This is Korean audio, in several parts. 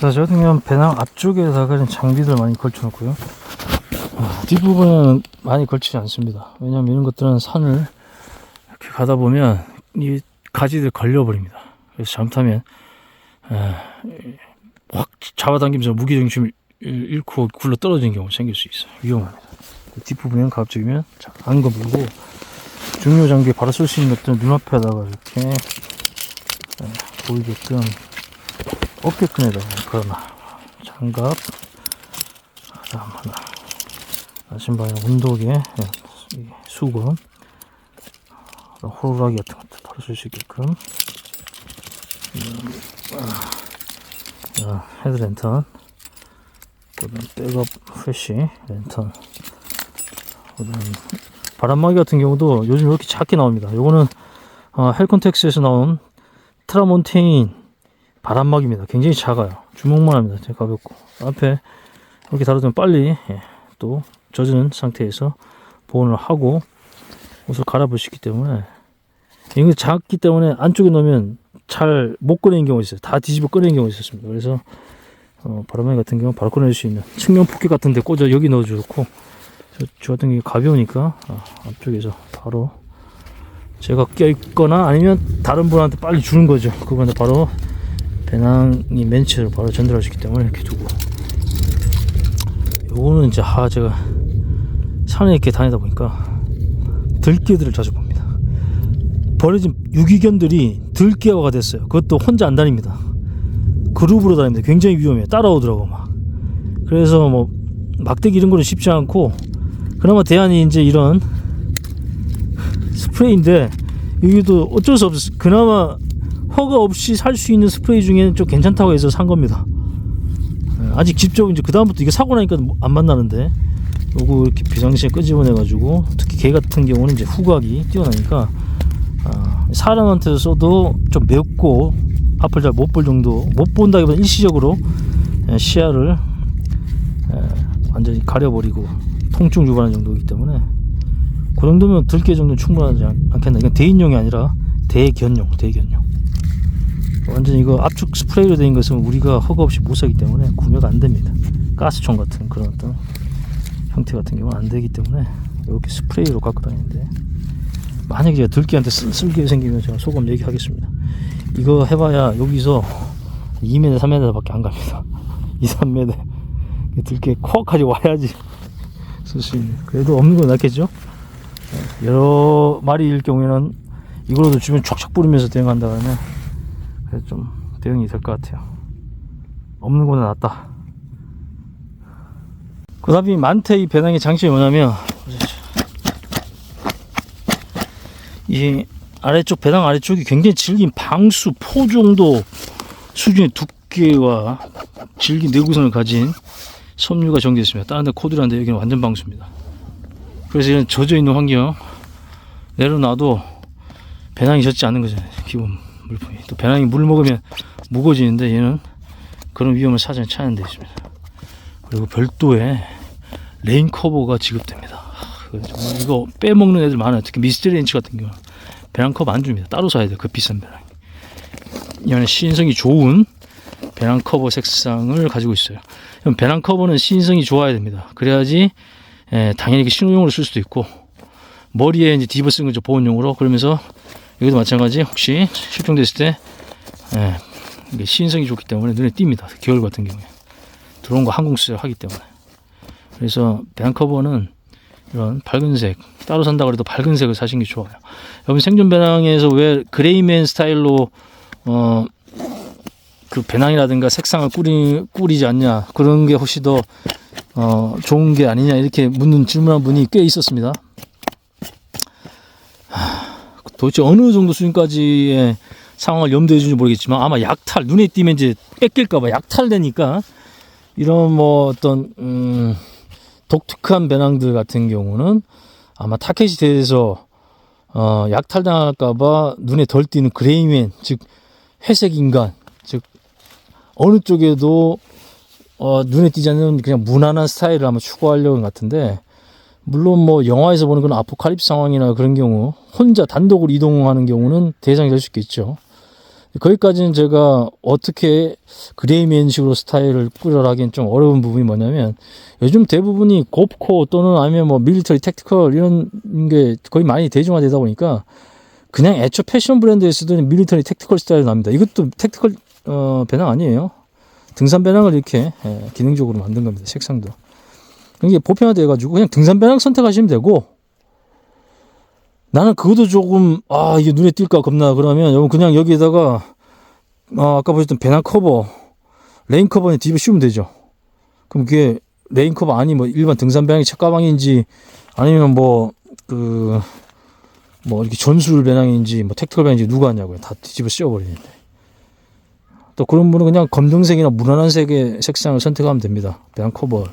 자, 저 같은 경우는 배낭 앞쪽에다가 장비들 많이 걸쳐놓고요. 아, 뒷부분은 많이 걸치지 않습니다. 왜냐면 이런 것들은 산을 이렇게 가다 보면 이 가지들 걸려버립니다. 그래서 잘못하면 에, 확 잡아당기면서 무게중심을 잃고 굴러 떨어지는 경우가 생길 수 있어요. 위험합니다. 뒷부분에는 가급적이면 자, 안 거물고 중요 장비에 바로 쓸 수 있는 것들은 눈앞에다가 이렇게 에, 보이게끔 어깨끈에다가 걸어놔 장갑 다음 하나. 아, 신발에 운동에 예, 이 수건 호루라기 같은 것도 쓸수 있게끔. 음, 아, 아, 헤드 랜턴. 그다음 백업 프레쉬 랜턴. 그다음 바람막이 같은 경우도 요즘 이렇게 작게 나옵니다. 요거는 어, 헬컨텍스에서 나온 트라몬테인 바람막입니다. 굉장히 작아요. 주먹만 합니다. 되게 가볍고 앞에 이렇게 다루면 빨리 예, 또 젖은 상태에서 보온을 하고 옷을 있기 때문에 이게 작기 때문에 안쪽에 넣으면 잘 못 꺼내는 경우가 있어요. 다 뒤집어 꺼내는 경우가 있었습니다. 그래서 어, 바람막이 같은 경우 바로 꺼낼 수 있는 측면 포켓 같은 데 꽂아 여기 넣어주고 저, 저 같은 게 가벼우니까 아, 앞쪽에서 바로 제가 껴있거나 아니면 다른 분한테 빨리 주는 거죠. 그분한테 바로 배낭이 멘치를 바로 전달할 수 있기 때문에 이렇게 두고. 요거는 이제 하 제가 산에 이렇게 다니다 보니까 들깨들을 자주 봅니다. 버려진 유기견들이 들깨화가 됐어요. 그것도 혼자 안 다닙니다. 그룹으로 다닙니다 굉장히 위험해요. 따라오더라고 막. 그래서 뭐 막대기 이런 거는 쉽지 않고 그나마 대안이 이제 이런 스프레이인데 이게도 어쩔 수 없어. 그나마 허가 없이 살 수 있는 스프레이 중에는 좀 괜찮다고 해서 산 겁니다. 예, 아직 직접 이제 그 다음부터 이게 사고 나니까 안 만나는데 요거 이렇게 비상시에 끄집어내 가지고 특히 개 같은 경우는 이제 후각이 뛰어나니까 아, 사람한테 써도 좀 맵고 앞을 잘 못 볼 정도 못 본다기보다 일시적으로 예, 시야를 예, 완전히 가려버리고 통증 유발하는 정도이기 때문에 그 정도면 들깨 정도는 충분하지 않- 않겠나 이건 대인용이 아니라 대견용 대견용 완전 이거 압축 스프레이로 된 것은 우리가 허가 없이 못 사기 때문에 구매가 안 됩니다. 가스총 같은 그런 어떤 형태 같은 경우는 안 되기 때문에 이렇게 스프레이로 갖고 다니는데 만약에 제가 들깨한테 쓸, 쓸게 생기면 제가 소금 얘기하겠습니다. 이거 해봐야 여기서 2m, 3m 밖에 안 갑니다. 2, 3m. 들깨 코어까지 와야지 쓸 수 있는. 그래도 없는 건 낫겠죠? 네, 여러 마리일 경우에는 이걸로도 주변 촥촥 뿌리면서 대응한다 하면 그래서 좀 대응이 될 것 같아요. 없는 거는 낫다. 그 다음에 만태 이 배낭의 장점이 뭐냐면 이 아래쪽 배낭 아래쪽이 굉장히 질긴 방수 포 정도 수준의 두께와 질긴 내구성을 가진 섬유가 있습니다. 다른 데 코드라는데 여기는 완전 방수입니다. 그래서 이런 젖어 있는 환경 내려놔도 배낭이 젖지 않는 거잖아요. 기본 물품이. 또 배낭이 물 먹으면 무거워지는데 얘는 그런 위험을 사전에 차는 데 있습니다. 그리고 별도의 레인 커버가 지급됩니다. 정말 이거 빼먹는 애들 많아요. 특히 미스터리 렌치 같은 경우는 배낭 커버 안 줍니다. 따로 사야 돼요. 그 비싼 배낭. 얘는 시인성이 좋은 배낭 커버 색상을 가지고 있어요. 그럼 배낭 커버는 시인성이 좋아야 됩니다. 그래야지 예, 당연히 신호용으로 쓸 수도 있고 머리에 이제 뒤집어 쓰는 거죠 보온용으로 그러면서 여기도 마찬가지. 혹시 실종됐을 때 예, 이게 시인성이 좋기 때문에 눈에 띕니다. 겨울 같은 경우에. 들어온 거 항공 수술 하기 때문에. 그래서 배낭 커버는 이런 밝은색 따로 산다 그래도 밝은 색을 사시는 게 좋아요. 여러분 생존 배낭에서 왜 그레이맨 스타일로 어 그 배낭이라든가 색상을 꾸리, 꾸리지 않냐. 그런 게 혹시 더 어, 좋은 게 아니냐. 이렇게 묻는 질문한 분이 꽤 있었습니다. 하, 도대체 어느 정도 수준까지의 상황을 염두에 두는지 모르겠지만 아마 약탈 눈에 띄면 이제 뺏길까봐 약탈되니까 이런 뭐 어떤 음, 독특한 배낭들 같은 경우는 아마 타켓이 돼서 어, 약탈당할까봐 눈에 덜 띄는 그레이맨 즉 회색 인간 즉 어느 쪽에도 어, 눈에 띄지 않는 그냥 무난한 스타일을 아마 추구하려고 하는 것 같은데 물론 뭐 영화에서 보는 그런 아포칼립스 상황이나 그런 경우 혼자 단독으로 이동하는 경우는 대상이 될 수 있겠죠. 거기까지는 제가 어떻게 그레이맨식으로 스타일을 꾸려라기엔 좀 어려운 부분이 뭐냐면 요즘 대부분이 곱코 또는 아니면 뭐 밀리터리 택티컬 이런 게 거의 많이 대중화되다 보니까 그냥 애초 패션 브랜드에 쓰던 밀리터리 택티컬 스타일 납니다. 이것도 택티컬 어, 배낭 아니에요. 등산 배낭을 이렇게 예, 기능적으로 만든 겁니다. 색상도. 이게 보편화돼 가지고 그냥 등산 배낭 선택하시면 되고 나는 그것도 조금 아 이게 눈에 띌까 겁나 그러면 여러분 그냥 여기에다가 아, 아까 보셨던 배낭 커버 레인 커버에 뒤집어 씌우면 되죠. 그럼 그게 레인 커버 아니 뭐 일반 등산 배낭이 책가방인지 아니면 뭐 그 뭐 이렇게 전술 배낭인지 뭐 택티컬 배낭인지 누가 하냐고요. 다 뒤집어 씌워버리는데. 또 그런 분은 그냥 검정색이나 무난한 색의 색상을 선택하면 됩니다. 배낭 커버.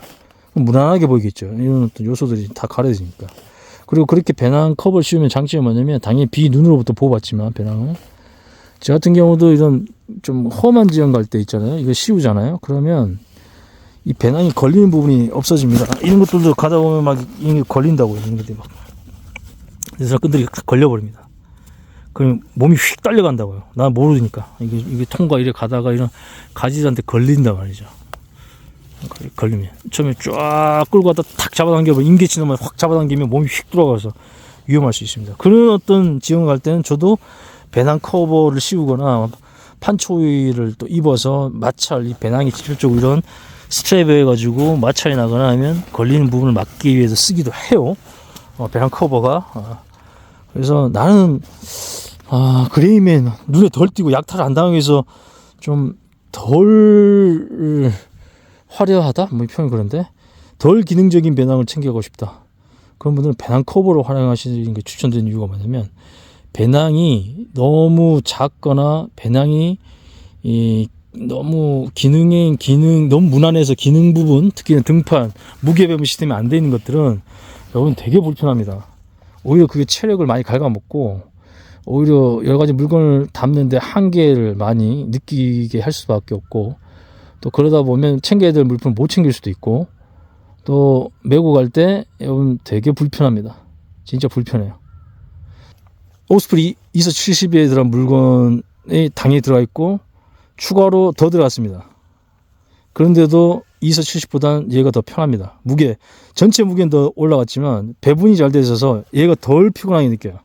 무난하게 보이겠죠. 이런 어떤 요소들이 다 가려지니까. 그리고 그렇게 배낭 커버를 씌우면 장점이 뭐냐면 당연히 비 눈으로부터 보호받지만 배낭은 저 같은 경우도 이런 좀 험한 지형 갈 때 있잖아요. 이거 씌우잖아요. 그러면 이 배낭이 걸리는 부분이 없어집니다. 이런 것들도 가다 보면 막 이게 걸린다고요. 이런 것들이 막. 그래서 끈들이 딱 걸려버립니다. 그럼 몸이 휙 딸려간다고요. 난 모르니까. 이게, 이게 통과 이래 가다가 이런 가지들한테 걸린단 말이죠. 걸- 걸리면. 처음에 쫙 끌고 가다 탁 잡아당기면 임계치는만 확 잡아당기면 몸이 휙 들어가서 위험할 수 있습니다. 그런 어떤 지형을 갈 때는 저도 배낭 커버를 씌우거나 판초이를 또 입어서 마찰, 이 배낭이 직접적으로 이런 스트랩에 해가지고 마찰이 나거나 하면 걸리는 부분을 막기 위해서 쓰기도 해요. 어, 배낭 커버가. 어. 그래서 나는 아 그레이맨 눈에 덜 띄고 약탈을 안 당하기 위해서 좀 덜 화려하다? 뭐 표현 그런데 덜 기능적인 배낭을 챙겨가고 싶다. 그런 분들은 배낭 커버로 활용하시는 게 추천드리는 이유가 뭐냐면 배낭이 너무 작거나 배낭이 이 너무 기능의 기능 너무 무난해서 기능 부분 특히는 등판 무게 배분 시스템이 안 돼 있는 것들은 여러분 되게 불편합니다. 오히려 그게 체력을 많이 갉아먹고 오히려 여러 가지 물건을 담는데 한계를 많이 느끼게 할 수밖에 없고 또 그러다 보면 챙겨야 될 물품을 못 챙길 수도 있고 또 메고 갈 때 여러분 되게 불편합니다. 진짜 불편해요. 오스프리 2470에 들어간 물건이 당연히 들어가 있고 추가로 더 들어갔습니다. 그런데도 2470보다는 얘가 더 편합니다. 무게 전체 무게는 더 올라갔지만 배분이 잘 돼 있어서 얘가 덜 피곤하게 느껴요.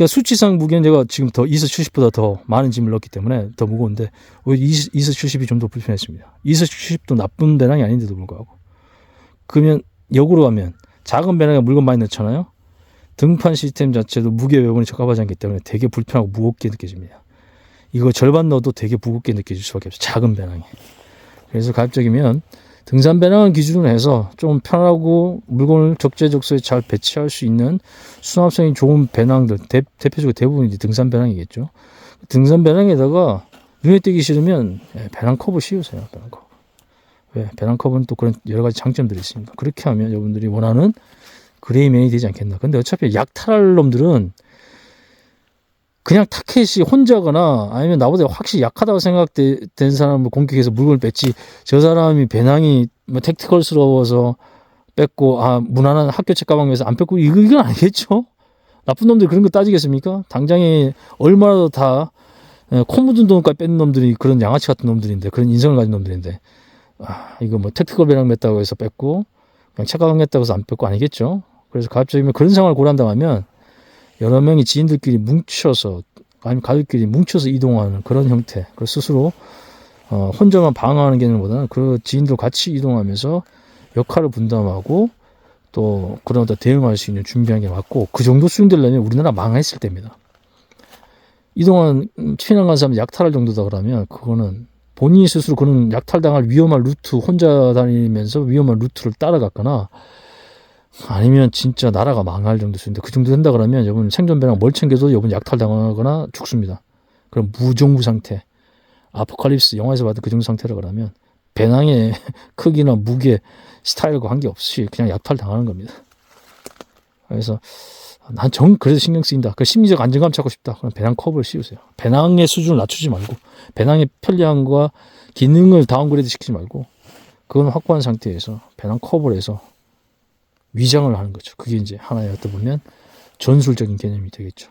그러니까 수치상 무게는 제가 지금 더 2470보다 더 많은 짐을 넣었기 때문에 더 무거운데 오히려 2470이 좀 더 불편했습니다. 2470도 나쁜 배낭이 아닌데도 불구하고 그러면 역으로 가면 작은 배낭에 물건 많이 넣잖아요. 등판 시스템 자체도 무게 배분이 적합하지 않기 때문에 되게 불편하고 무겁게 느껴집니다. 이거 절반 넣어도 되게 무겁게 느껴질 수밖에 없어요. 작은 배낭이. 그래서 가급적이면 등산 배낭을 기준으로 해서 좀 편하고 물건을 적재적소에 잘 배치할 수 있는 수납성이 좋은 배낭들 대, 대표적으로 대부분이 이제 등산 배낭이겠죠. 등산 배낭에다가 눈에 띄기 싫으면 예, 배낭 커버 씌우세요. 배낭 커버. 왜? 배낭 커버는 또 그런 여러 가지 장점들이 있습니다. 그렇게 하면 여러분들이 원하는 그레이맨이 되지 않겠나. 근데 어차피 약 탈할 놈들은 그냥 타켓이 혼자거나 아니면 나보다 확실히 약하다고 생각된 사람을 공격해서 물건을 뺐지 저 사람이 배낭이 뭐 택티컬스러워서 뺐고 아 무난한 학교 책 가방에서 안 뺐고 이거 이건 아니겠죠? 나쁜 놈들이 그런 거 따지겠습니까? 당장에 얼마나 다 예, 코 묻은 돈까지 뺀 놈들이 그런 양아치 같은 놈들인데 그런 인성을 가진 놈들인데 아 이거 뭐 택티컬 배낭 맸다고 해서 뺐고 그냥 책 가방 맸다고 해서 안 뺐고 아니겠죠? 그래서 갑자기 그런 상황을 고려한다면 여러 명이 지인들끼리 뭉쳐서 아니면 가족끼리 뭉쳐서 이동하는 그런 형태. 그 스스로 어, 혼자만 방어하는 개념보다는 그 지인들 같이 이동하면서 역할을 분담하고 또 그런 어떤 대응할 수 있는 준비한 게 맞고 그 정도 수용되려면 우리나라 망했을 때입니다. 이동한 피난 간 사람 약탈할 정도다 그러면 그거는 본인이 스스로 그런 약탈당할 위험한 루트 혼자 다니면서 위험한 루트를 따라갔거나 아니면 진짜 나라가 망할 정도 수인데 그 정도 된다 그러면 여러분 생존배랑 뭘 챙겨도 여러분 약탈당하거나 죽습니다. 그럼 무정부 상태, 아포칼립스 영화에서 봤던 그 정도 상태라 그러면 배낭의 크기나 무게, 스타일과 관계없이 그냥 약탈당하는 겁니다. 그래서 난 정 그래서 신경 쓰인다. 그 심리적 안정감 찾고 싶다. 그럼 배낭 커버를 씌우세요. 배낭의 수준을 낮추지 말고 배낭의 편리함과 기능을 다운그레이드 시키지 말고 그건 확보한 상태에서 배낭 커버를 해서 위장을 하는 거죠. 그게 이제 하나의 어떻게 보면 전술적인 개념이 되겠죠.